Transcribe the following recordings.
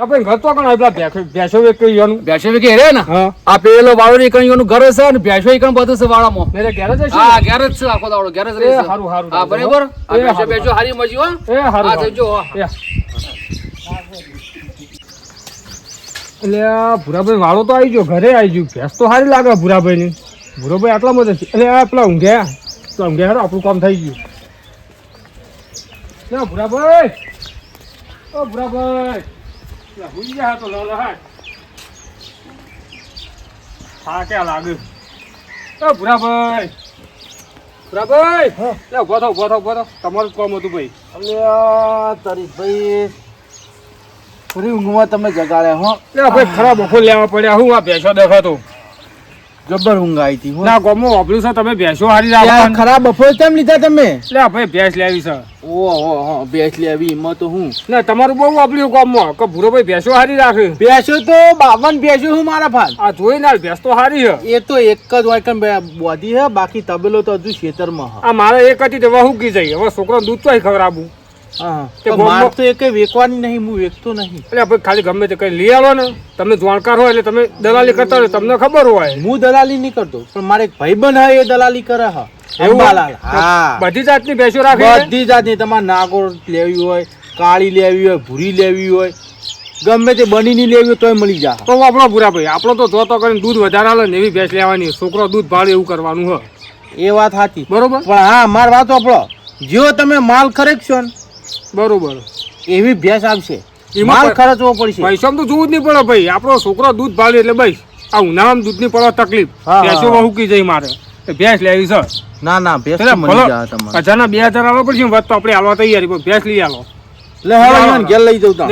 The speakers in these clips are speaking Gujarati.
આપણે ઘર તો કણ પેલા ભેંસો ભેંસો વેચ કરી જવાનું ભેંસો કે રે ને? આ પેલો વાળો એકણીઓનું ઘર છે ને ભેંસો એકણ બધું છે વાળામાં મેરે ઘેર જ હશે હા ઘેર જ છે આખો દાડો ઘેર જ રહે છે. હારું, હારું, હા બરાબર? આ ભેંસો ભેંસો હારી મજી હો. એ હારું, હા જજો હો. એટલે ભૂરાભાઈ વાળો તો આવી ગયો ઘરે આવી ગયો. ભેંસ તો સારી લાગે ભૂરાભાઈ ની ભૂરાભાઈ આટલા મજા છે. એટલે પેલા ઊંઘ્યા તો ઊંઘ્યા હેડો આપણું કામ થઈ ગયું. લે ભૂરાભાઈ. ઓ ભૂરાભાઈ. હુઈ ગયા તો લો લો હાય. હા ક્યાં લાગે? ઓ ભૂરાભાઈ ભૂરાભાઈ લે ઊભો થો ઊભો થો ઊભો થો. તમારું કોમ હતું ભાઈ. અલ્યા તારી ભાઈ પૂરી ઊંઘમાં તમે જગાડ્યા હો. લે ભાઈ ખરાબ બખો લેવા પડ્યા. હું આ ભેંસો દેખાતો. જબર ઊંઘ આવી હતી હો. ના ગોમો વાપર્યું છે તમે ભેંસો હારી રાખો ખરાબ બફોર કેમ લીધા તમે? લે ભાઈ ભેંસ લેવી છે. ઓહો હો બેસ લેવી એમાં તો હું? ને તમારું બહુ વાપર્યું ગામમાં કે ભૂરો ભાઈ ભેંસો હારી રાખે. ભેંસો તો બાવન ભેંસો હું મારા ફાલ આ જોઈ ના ભેંસ તો હારી છે. એ તો એક જ હોય કે બોધી હે બાકી તબેલો તો હજુ ખેતરમાં હે આ મારે એક હતી તો હું કી જાય. હવે છોકરો દૂધ તો ખવડાવું. હા. તે તો ગોમમાં- માર તો એક વેકવાની નહીં હું વેકતો નહીં. એટલે ભાઈ ખાલી ગમે તે કઈ લઈ આવો ને તમે જાણકાર હોય એટલે તમે દલાલી કરતા હોય તમને ખબર હોય. હું દલાલી નહીં કરતો પણ મારે એક ભાઈબંધ હે એ દલાલી કરે હે એવું? અંબાલાલ. હા. બધી જાતની ભેંસો રાખે બધી જાતની તમારે નાગોર લેવી હોય કાળી લેવી હોય ભૂરી લેવી હોય ગમે તે બનીની લેવી હોય તોય મળી જાય. તો આપણો ભૂરા ભાઈ આપણો તો જોતો કરીને દૂધ વધારે આવે ને એવી ભેંસ લેવાની છોકરો દૂધ ભાડે એવું કરવાનું હોય. એ વાત સાચી. બરોબર? પણ હા મારી વાત આપણો જો તમે માલ ખરીદશો ને બરોબર. એવી ભેંસ આવશે એમાં ખર્ચવો પડશે. પૈસા તો જોવું જ નહીં પડે ભાઈ. આપણો છોકરો દૂધ ભાવે એટલે ભાઈ આ ઉનાળામાં દૂધની પડવા તકલીફ. ભેંસો. વહુકી જાય મારે. ભેંસ લેવી છે. ના ના ભેંસ હજારના બે હજાર આવવા પડશે વાત તો આપણે આવવા તૈયારી ભેંસ લઈ આવો લે હવે ઘેર લઈ જઉં તા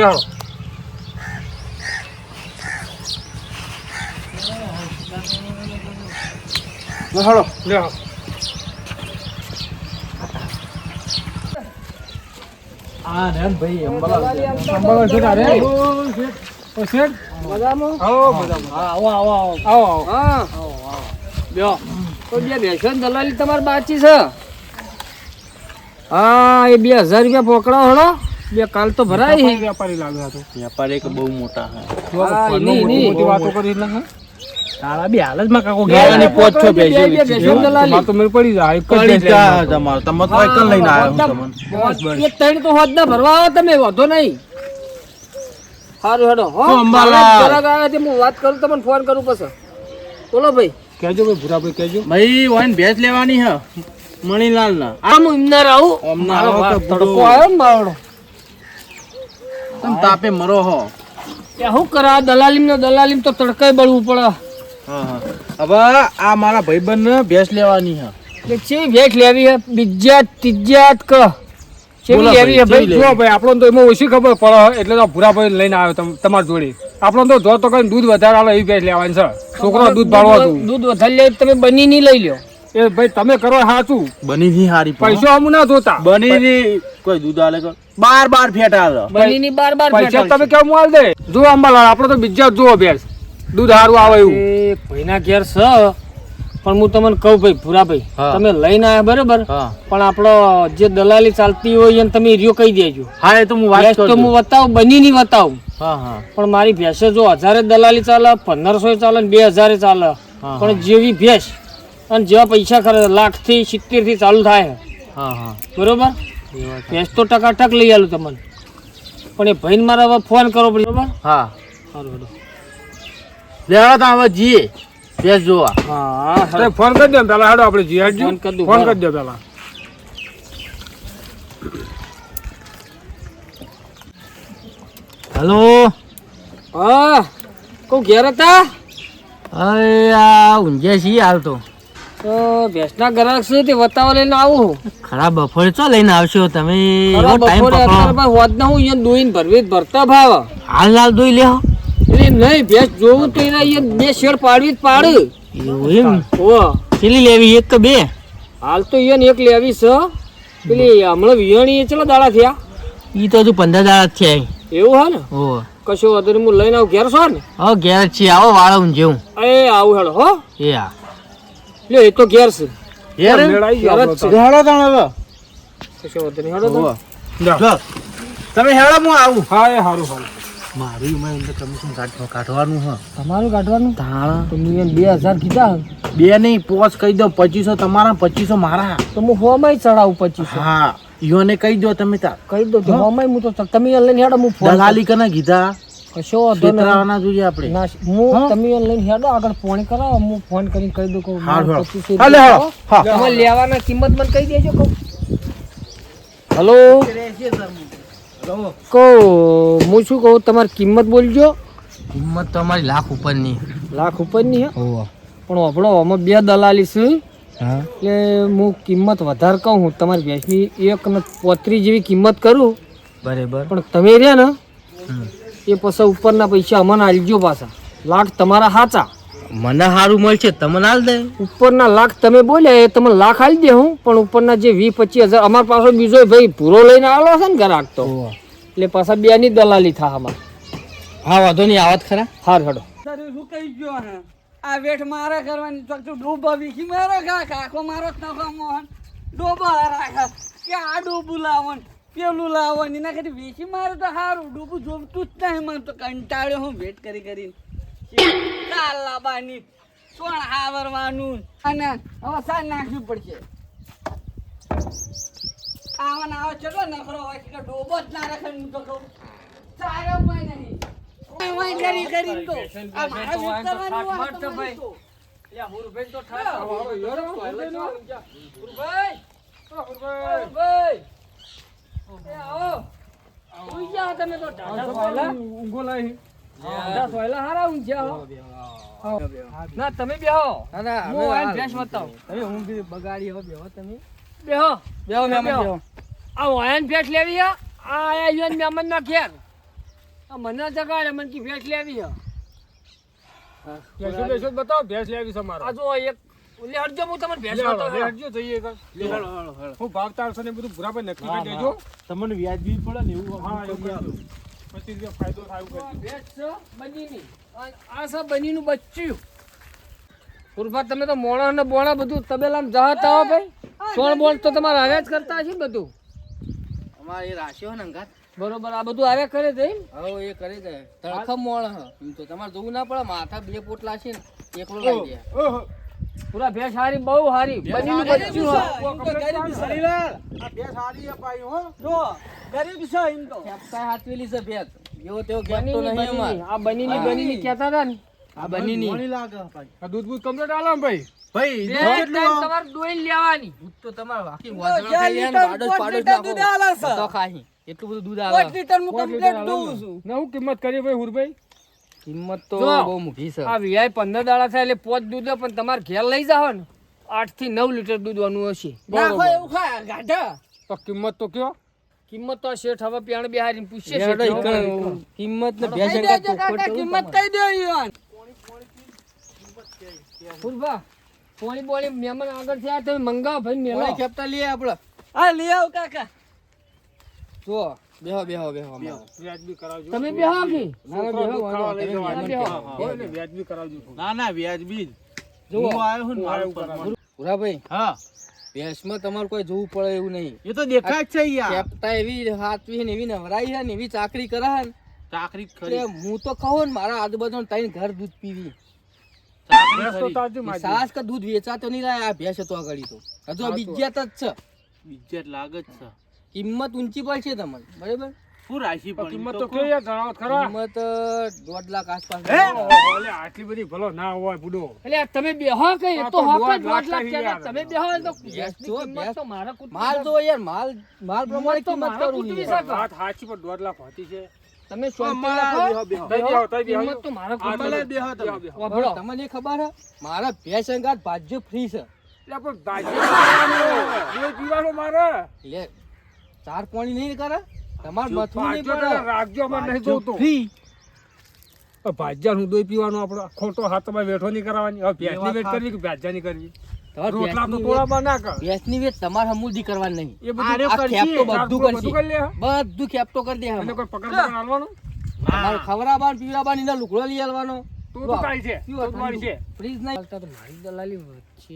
લેહાડો. લે હાલો લેહાડો. રેન ભાઈ અંબાલાલ સંભાળો છે તારે? ઓ, શેઠ. ઓ, આવો, મજામાં. આવો આવો આવો આવો, આવો. હા બ્યો તો બે ભેંસો ની દલાલી તમારે બાકી છે હા એ બે હજાર રૂપિયા પોકડા હણો બે કાલ તો ભરાય વેપારી લાગે આ તો. એક બહુ મોટા હા, એની- એની. મોટી વાતો કરી એટલે હા. તારા હાલ જ માં કાકો ગેવાની પોચ છો બે- બે બેસી ભેંસો ની દલાલી મારે તો મેળ પડી જાય એક જ કળી ભેંસ લેવી છે. તમારો તમે તો એક લઈને આવ્યો હું તમને. એક ત્રણ તો હોદ ના ભરવા આવો તમે વાંધો નહીં. સારું હેડો હો જરાક છે, હું વાત કરું તમને ફોન કરું પછી. બોલો ભાઈ. કેજો ભાઈ ભૂરાભાઈ ભાઈ વાઈન ભેજ લેવાની હે મણીલાલ ના આમ ઇમનાર આવું. ઓમના મારો આવો તડકો આવ્યો માવડો તમે તાપે મરો હો. શું કરા આ દલાલીમ ને દલાલીમ તો તડકાય બળવું પડે. હા હા હવે આ મારા ભાઈબંધ ને ભેંસ લેવાની હા ચેવી ભેટ લેવી હે બીજા ત્રીજા ક? ચેવી લેવી હે ભાઈ, ભાઈ? જો ભાઈ આપણને તો એમાં ઓછી ખબર પડે એટલે તો ભૂરાભાઈ લઈને આવ્યો તમ- તમારી જોડે. આપણને તો જો તો કઈ દૂધ વધારે આવે એ ભેંસ લેવાની છે. છોકરો દૂધ હતું દૂધ વધારે લે તમે બની નહીં લઈ લ્યો. એ ભાઈ તમે કરો સાચું બની ની હારી પૈસા અમુ ના જોતા. બની ની કોઈ દૂધ આલે બાર બાર ફેટા બની ની બાર બાર પૈસા તમે કેમ માલ દે? જો અંબાલાલ આપણે તો બીજા જ જુઓ ભેંસ. દૂધ સારું આવે એવું. એ ભાઈના ઘેર છે પણ હું તમને કહું ભાઈ ભૂરા ભાઈ તમે લઈને આવ્યા બરોબર? પણ આપણો જે દલાલી ચાલતી હોય એને તમે રિયો કહી દેજો. હા એ તો હું વાત તો કરું હું બતાવું બની નહીં બતાવું પણ મારી ભેંસે જો હજારે દલાલી ચાલે પંદરસો ચાલે બે હજારે ચાલે. પણ જેવી ભેંસ અને જેવા પૈસા ખરે લાખથી સિત્તેરથી ચાલુ થાય બરોબર? ભેંસ તો ટકા ટક લઈ આલું તમને. પણ એ ભાઈને મારા ફોન કરવો પડે બરોબર? હા. સારું લેવા તો હવે જીએ. ભેંસ જોવા. હા ફોન કરી દો પેલા હાડો આપણે જી હેડજો ફોન કરી ફોન કરી દો પેલા. હેલો? હા કોઈ ઘેર હતા? અરે આ ઊંઝે છીએ હાલ તો. તો ભેંસના ગ્રાહક છે તે વતાવા લઈને આવું ખરાબ બફોડ ચો લઈને આવશો તમે? ખરા બપોરે અત્યારે ભાઈ હોદ ના હું અહીંયા દોઈને ભરવી ભરતા ભાવ. હાલ હાલ દોઈ લેહો. એટલે નહીં ભેંસ જોવું તો એના બે શેર પાડવી જ પાડ. એવું એમ? ઓ કેટલી લેવી? એક કે બે? હાલ તો અહીંયા એક લેવી છે. પેલી હમણાં વિયાણી ચલો દાડા થયા? ઈ તો હજુ પંદર દાડા જ છે એવું હે ને? ઓ કશો વધુ હું લઈને આવું ઘેર છો ને? હા ઘેર છે આવો વાળો હું જેવું. એ આવું હેડો હો. એ હા. લ્યો એ તો ઘેર છે. ઘેર જ છે. હેડો તાણ હવે કશો વધુ હેડો તો. તમે હેડો હું આવું. હા એ સારું સારું મારું એમાં અંદર કમિશન કાઢવાનું હ. તમારું કાઢવાનું તાણા તો મેં બે હજાર કીધા બે નહીં પોચ કહી દો પચીસો તમારા પચીસો મારા. તો હું હોમાય ચડાવું પચીસો. હા ઈઓને કહી દો તમે તાર કહી દો તો હોમાય હું તો તમે લઈને હેડો હું ફોન દલાલી કને કીધા? કશો વાંધો નહીં. જોઈએ આપણે. ના હું તમે લઈને હેડો આગળ ફોન કરાવો હું ફોન કરીને કહી દઉં કહું હારું, મારે હારું. 25 હાલે, રૂપિયા હાલો. હા. તમારે લેવાના કિંમત મને કહી દેજો કહું. હલો? કહો. હું શું કહું તમારી કિંમત બોલજો. કિંમત તમારી લાખ ઉપરની. લાખ ઉપરની હે? પણ આપણો આમાં બે દલાલી છે. એટલે હું કિંમત વધારે કહું હું તમારી ભેંસની એક ને પોત્રી જેવી કિંમત કરું. બરાબર. પણ તમે રહ્યા ને એ પછી ઉપરના પૈસા અમને આલજો પાછા. લાખ તમારા સાચા. મને સારું મળશે તમને હાલ દે. ઉપરના લાખ તમે બોલ્યા એ તમે લાખ હાલ દે હું પણ ઉપરના જે વીસ પચીસ હજાર અમાર પાસે બીજો ભાઈ પૂરો લઈને આવેલો છે ને ગ્રાહક તો એટલે પાછા બે ની દલાલી થા અમાર. હા વાંધો નહીં આવત ખરા? હાર હડો શું કહી ગયો હે? આ વેઠ મારે કરવાની તો તું ડૂબા વીખી મારો કા કાકો મારો નખો મોહન ડોબા રાખા કે આ ડૂબું લાવન પેલું લાવન એના કરી વીખી મારે તો સારું ડૂબું જોમતું જ નહીં મને તો કંટાળ્યો હું વેટ કરી કરીને. કાલ લાવવાની સોણ હાવરવાનું અને હવે સાર નાખવું પડશે. આવા આવો ચલો નખરો હોય કે ડોબો જ ના રાખે હું તો કહું. સારો હોય નહીં. વાય કરી કરીને તો. આ મારા વેટ કરવાની વાત તમારી તો. ના તમે બેહો હું. આઈને ભેંસ બતાવું. બેહો બેહો બેહો આ વાયન ભેંસ લેવી હે. આ આયા યુવાન મહેમાન ના ઘેર. આ મને જગાડે મને કી ભેંસ લેવી હે. બેસો બેસો બતાવો? ભેંસ લેવી છે મારે. આ જો એક લે હટજો હું તમને ભેંસ બતાવું. જઈએ હું ભાવ તારસો ને બધું ભૂરા ભાઈ નક્કી કરી દેજો. તમને વ્યાજબી પડે ને એવું હા. પચીસ રૂપિયા ફાયદો થાય એવું છે બનીની. અને આ છે બનીનું બચ્ચું. પુરભા તમે તો મોણા ને બોણા બધું તબેલામાં જતા હો ભાઈ સોળ બોળ તો તમારે આવ્યા જ કરતા હશે બધું. અમારે એ રાશિઓ ને અંગાત. બરોબર આ બધું આવ્યા કરે છે એમ? હવે એ કરી દે તડખમ મોણ એમ તો તમારે જોવું ના પડે માથા બે પોટલા છે ને એકલો પૂરા ભેંસ હારી બહુ હારી. બની બચ્યું હે. આ બે સારી અપાઈ હો. જો ગરીબ છે એમ તો. ખેપતા હાથવેલી છે ભેત એવો તેવો ગેપ નહીં અમાર આ બનીની બનીની કહેતા હતા ને. આ બનીની. મોણી લાગે ભાઈ. આ દૂધ બૂધ કમ્પ્લીટ આલો ભાઈ? ભાઈ દૂધ કેટલું ટાઈમ આવ? તમારે દોઈ લેવાની. દૂધ તો તમારે વાકી તો વાદળો ચાર ખાઈ લે ને લીટર, પાડો પાડો દૂધ આલે છે. તો ખાહી એટલું બધું દૂધ પાંચ આવે લીટર હું કમ્પ્લીટ દઉં છું ના હું કિંમત કરી ભાઈ હુરભાઈ? કિંમત તો. બહુ મોઘી છે. આ વીઆઈ પંદર દાડા થાય એટલે પોચ દૂધ પણ તમારે ઘેર લઈ જાવ ને. આઠથી નવ લીટર દૂધ વાનું હશે. નાખો એવું ખા ગાઢા. તો કિંમત તો કયો? કિંમત તો શેઠ હવે પ્યાણ બિહારી પૂછશે. કિંમત ને કહી ભેંસ દેજો અંગાત કાકા કિંમત. કહી દો ઈવાન ફૂલભા, પોણી બોણી મહેમાન આગળ થયા તમે મંગાવો ભાઈ મેલો. કોણે ખેપતા લઈએ આપણે. હા લઈ આવ કાકા. જો બેહો બેહો બેહો વ્યાજબી કરાવજો. તમે બેહો કે? ના, ના, બેહો, વ્યાજબી કરાવજો. ના ના વ્યાજબી જો. હું આવ્યો હું મારું પરમાણ. કરાવું. હા. ભેંસમાં તમારે કોઈ જોવું પડે એવું નહીં. એ તો દેખાય જ છે યાર એવી હાથવી ને એવી નવરાઈ છે ને એવી ચાકરી કરે છે ને. ચાકરી ખરી. હું તો કહું ને મારા આજુબાજુ ત્રણ ઘર દૂધ પીવી. તો. સાસ કે દૂધ વેચાતો નહીં લાય આ ભેંસ હતો આગળ તો. હજુ આ બીજ્યાત જ છે. બીજ્યાત લાગે જ છે. કિંમત ઊંચી પડશે તમને બરાબર? શું રાશિ કિંમત તો તો જણાવો ખરા કિંમત દોઢ લાખ આસપાસ એટલે આટલી બધી ભલો ના હોય બુડો એટલે તમે બેહો કે તો તો જ દોઢ લાખ થઈ તમે બેહો તો ભેંસ ભેંસની જો, કિંમત તો મારા કૂતરી માલ જો યાર માલ માલ પ્રમાણે કિંમત કરું કૂતરી વાત સાચી પણ દોઢ લાખ હોતી છે તમે શાંતિ અમારા રાખો. બેહો, બેહો. તઈ બેહો, તઈ બેહો. કિંમત તો મારા હા, કૂતરી તમે છે. બેહો તમે. બેહો, બેહો. વાપરો. પણ તમને ખબર હે મારા બે અંગાત ભાજ્ય ફ્રી છે એટલે પણ ભાજી પીવાનો, મારે એટલે ચાર પાણી નહીં કરે તમારે મથવું નહીં પડે રાખજો અમારે નહીં જોતું. ફ્રી. તો ભાજ્યાનું દૂધ પીવાનું આપણો ખોટો હાથમાં વેઠો નહીં કરાવવાની હવે ભેંસની વેટ કરવી કે ભાજ્યાની કરવી? રોટલા તો ભેંસની ના કર ભેંસની વેચ તમારે હમુદી કરવાની નહીં. એ બધું આરે આ કરશે, ખેપ તો ચાર બધું ટુકડા કરશે બધું કરી લે બધું ખેપતો કરી દે એને કોઈ પકડ પકડ હાલવાનું? તમારે ખવડાવવાનું, પીવડાવવાનું, એના લુગડો લઈ આલવાનો તું તો કાંઈ છે? તું મારી છે. ફ્રીજ નહીં. તો મારી દલાલી વચ્ચે.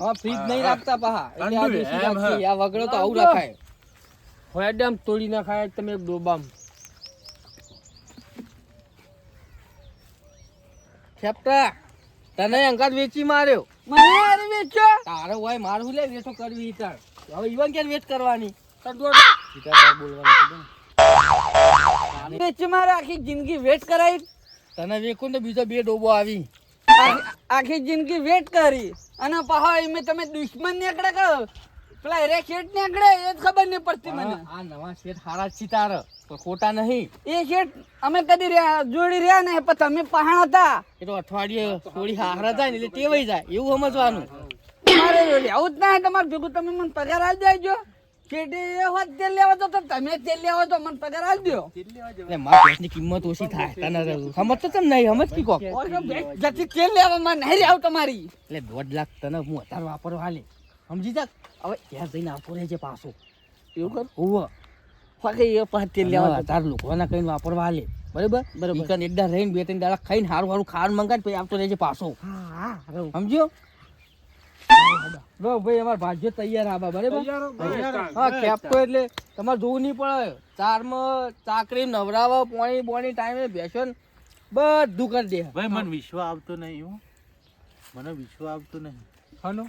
હા ફ્રીજ નહીં રાખતા પાહા. એટલે આ વગડો તો આવું રખાય. હોયાડામ તોડી નાખાય તમે ડોબામ. ખેપટા તને અંગાત વેચી માર્યો? મને વેચ્યો? તારે હોય મારું લે વેચો કરવી ઈતાર હવે ઈવન કેન વેચ કરવાની? તાર દોડ. ઈતાર બોલવાની વેચી મારે આખી જિંદગી વેટ કરાવી તને વેખું તો બીજો બે ડોબો આવી. આખી જિંદગી વેટ કરી. અને પાહો મેં તમે દુશ્મન નીકળે કરો. પેલા એરે શેઠ નીકળે એ જ ખબર નહીં પડતી મને. આ નવા શેઠ હારા સિતાર ખોટા નહીં. એ શેઠ અમે કદી રહ્યા જોડી રહ્યા ને પણ તમે પહાણ હતા. એ તો અઠવાડિયે થોડી હારા જાય ને એટલે ટેવાઈ જાય એવું સમજવાનું. તમારે રહેવું જ ના તમારે ભેગું તમે મને પગાર આવી દેજો. શેઠે એ હોત તેલ લેવા તો તમે તેલ લેવા તો મને પગાર આલી દો એટલે મારા ભેંસની કિંમત ઓછી થાય તને સમજ તો તમે નહીં સમજ કી કોક? જતી તેલ લેવા માં નહીં રહેવું તમારી. એટલે દોઢ લાખ તને હું અત્યારે વાપરવા હાલે. સમજી જા હવે ત્યાં જઈને આપો રહેજે પાછો. એવું કર? હોવ ફકે એ પાંચ તેલ લેવા તાર લોકોના કઈ વાપરવા હાલે. બરાબર? બરાબર. ઈકન એકદા રહીને બે ત્રણ દાડા ખાઈને હારું હારું ખાવાનું મંગાડ પછી આવતો રહેજે પાછો. સમજ્યો? લો ભાઈ અમાર ભાજ્ય તૈયાર આબા બરાબર? તૈયાર હો, કેપ્ટો એટલે તમારે જોવું નહીં પડે. ચારમાં ચાકરી નવરાવા પોણી બોણી ટાઈમે બેસો ને બધું કરી દે. ભાઈ મને વિશ્વ આવતો નહીં હું. મને વિશ્વ આવતો નહીં. હાલો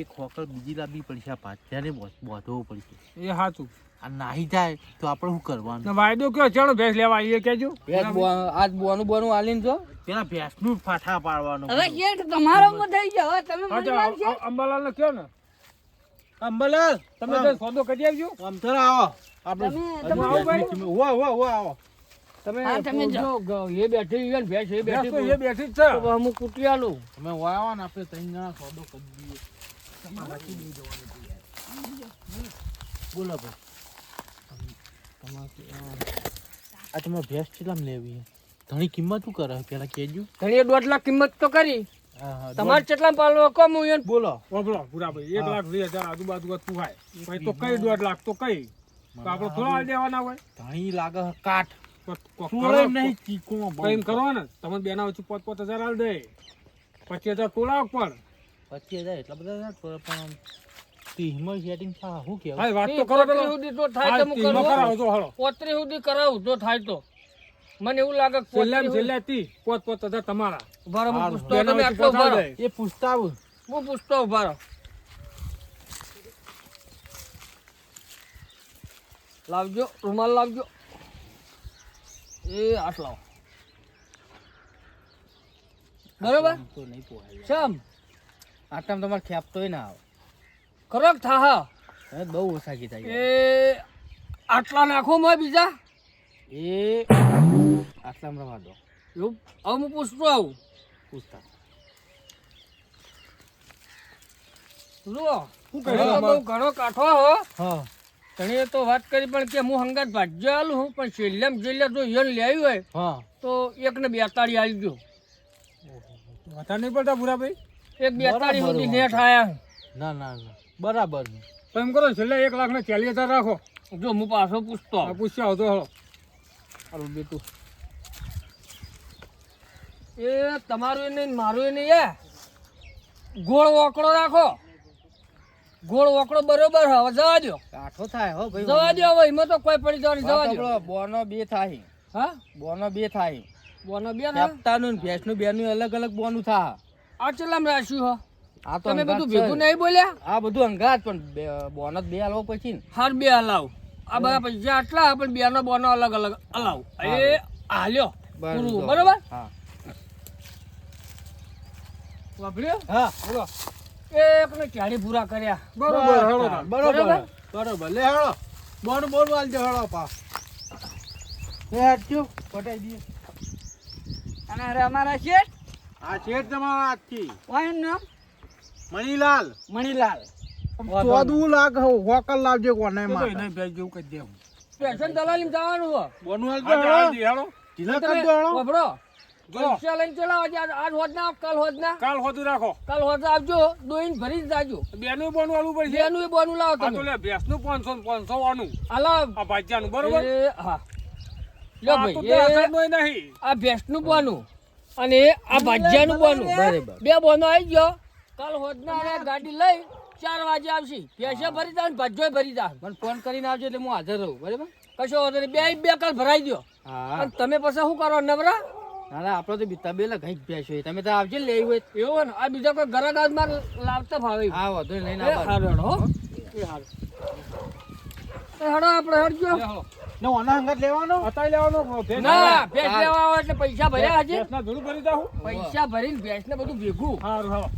એક ખોકર બીજી લાવવી પડશે આ પાછાને બોધવો પડશે. એ સાચું આ નાહી જાય તો આપણે શું કરવાનું? વાયદો કયો? ચાલો ભેંસ લેવા આવીએ કેજો આજ બોનું બોનું આલીને જો. પેલા ભેંસનું ફાટા પાડવાનું. હવે શેઠ તમારો માં થઈ ગયો. હવે તમે અંબાલાલ ને કયો ને? અંબાલાલ તમે તો સોદો કરી આવજો આમ તો આવો. આપણે હો હો તમે આવો તમે તમે જો, એ બેઠી છે ને ભેંસ એ બેઠી એ બેઠી જ છે. હું કૂટી આલું તમે આવો ને આપણે ત્રણ જણા સોદો કરી દઈએ. બોલો ભાઈ. આ તમારે ભેંસ કેટલામાં લેવી ધણી કિંમત શું કરે પેલા કેજો ઘણી દોઢ લાખ કિંમત તો કરી. હા હા તમારે કેટલા પાલવો કમ હું એને? બોલો. બોલો પૂરાભાઈ એક લાખ વીસ હજાર આજુબાજુ તું હાય. ભાઈ તો કઈ દોઢ લાખ તો કઈ? તો આપણે થોડા આલી દેવાના હોય. ધણી લાગે કાઠ. કરો, ને. તમે બેના વચ્ચે પાંચ પાંચ હજાર આલ દે. પચીસ હજાર તોલાવ પણ. પચીસ હજાર એટલા બધા પણ આમ સેટિંગ થા શું કહેવાય? હા વાત તો કરો પેલો. સુધી તો થાય તો હું કરાવ તો હાલો. પોત્રી સુધી કરાવ તો થાય તો. મને એવું લાગે કે છેલ્લે તી પોત પોત હજાર તમારા. ઊભા રહો, હું પૂછતો તમે આટલો ઊભા રહો. એ પૂછતા આવું હું પૂછતો ઊભા રહો. લાવજો રૂમાલ લાવજો. એ આટ લાવો બરોબર તો નહીં પોહાય. ચમ આટલામાં તમારે ખેપતોય ના આવે. ખરોક થા હવે બહુ ઓછા કીધા એ આટલા નાખો માં બીજા? એ આટલામાં રવા દો. એવું? હવે હું પૂછતો આવું. પૂછતા. લો હું ઘણો બહુ ઘણો કાઠો હો. હા. ઘણીએ તો વાત કરી પણ કે હું હંગાત ભાજ્ય આલું હું પણ છેલ્લેમ છેલ્લે જો યન લેવી હોય હા. તો એક ને બેતાળી આવી ગયો વધારે નહીં પડતા પૂરાભાઈ એક બેતાળી બરાબર સુધી નેઠ આયા ના ના ના. બરાબર છે. તો એમ કરો છેલ્લે એક લાખ ને ચાલીસ હજાર રાખો. જો હું પાછો પૂછતો આ પૂછ્યા હતો હળો હાલો. બેટું. એ તમારું એ નહીં મારું એ નહીં એ ગોળ વોકડો રાખો. ગોળ વોકડો બરોબર હવે જવા દો કાઠો થાય હો ભાઈ જવા દો હવે એમાં તો કોઈ પડી જવાની જવા દો બોનો બે થાય. હા? બોનો બે થાય. બોનો બે ના? હપ્તાનું ને ભેંસનું બેનું અલગ અલગ બોનું થાય. આ ચલામ રાખ્યું હો. આ તો તમે બધું ભેગું નહીં બોલ્યા? આ બધું અંગાત પણ બે- બે હલાવ પછી હાર બે હલાવ આ બધા પૈસા આટલા પણ બે નો બોનો અલગ અલગ હલાવ એ હાલ્યો. પૂરું. બરોબર? હા. વાપર્યો? હા બોલો. એક ને ચાળી પૂરા કર્યા? બરોબર હળો બરોબર. બરોબર? લે હળો બોન બોન વાલ દે હળો પા પટાઈ અને અરે અમારા શેઠ? આ શેઠ તમારા આજથી કોણ નામ? મણીલાલ. મણીલાલ. ચોદવું લાખ હોકલ લાવજે કોને માં નહીં ભેંસ જેવું કરી દેવું. પેશન દલાલી જવાનું હો. બોનું હાલ હા, તો હળો ઢીલા તમે દો હળો બબડો પૈસા લઈને ચલા. આજે આજ હોદ ના કાલ હોદ ના કાલ હોતું રાખો. કાલ હોદ આવજો. દોઈન ભરી જ જાજો. બેનું બોનું આલું પડશે. બેનું બોનું લાવો આ તો તમે લે ભેંસનું પાંચસો ને પાંચસો વાનું હાલો. આ ભાજ્યાનું બરોબર? એ હા. લ્યો આ તો ભાઈ એ હજારનું ય નહીં. આ ભેંસનું બોનું. અને આ ભાજ્યાનું બોનું. બે બોનો આવી ગયો. કાલ હોદના ગાડી લઈ ચાર વાગે આવશે. પૈસા ભરી જાય ભાજ્યો ભરી જાય મને ફોન કરીને આવજો એટલે હું હાજર રહું બરાબર? કશો વાંધો નહીં. બે બે કાલ ભરાઈ દો હા. અને તમે પછી શું કરો નવરા? ના આપણે તો બીતા બેલા ઘઈ બેસો હોય. તમે તો આવજો લેવી હોય. એવું હોય ને આ બીજા કોઈ ઘરાક આજમાં લાવતા ફાવે હા વધુ લઈને આવવા હો. એ હારું. હેડો આપણે હેડજો. ને ઓના અંગત લેવાનો? અત્યારે લેવાનો ના ભેંસ લેવા આવે એટલે પૈસા ભર્યા હજી. ભેંસના ભરી જાઉં? પૈસા ભરીને ભેસ ને બધું ભેગું. સારું હા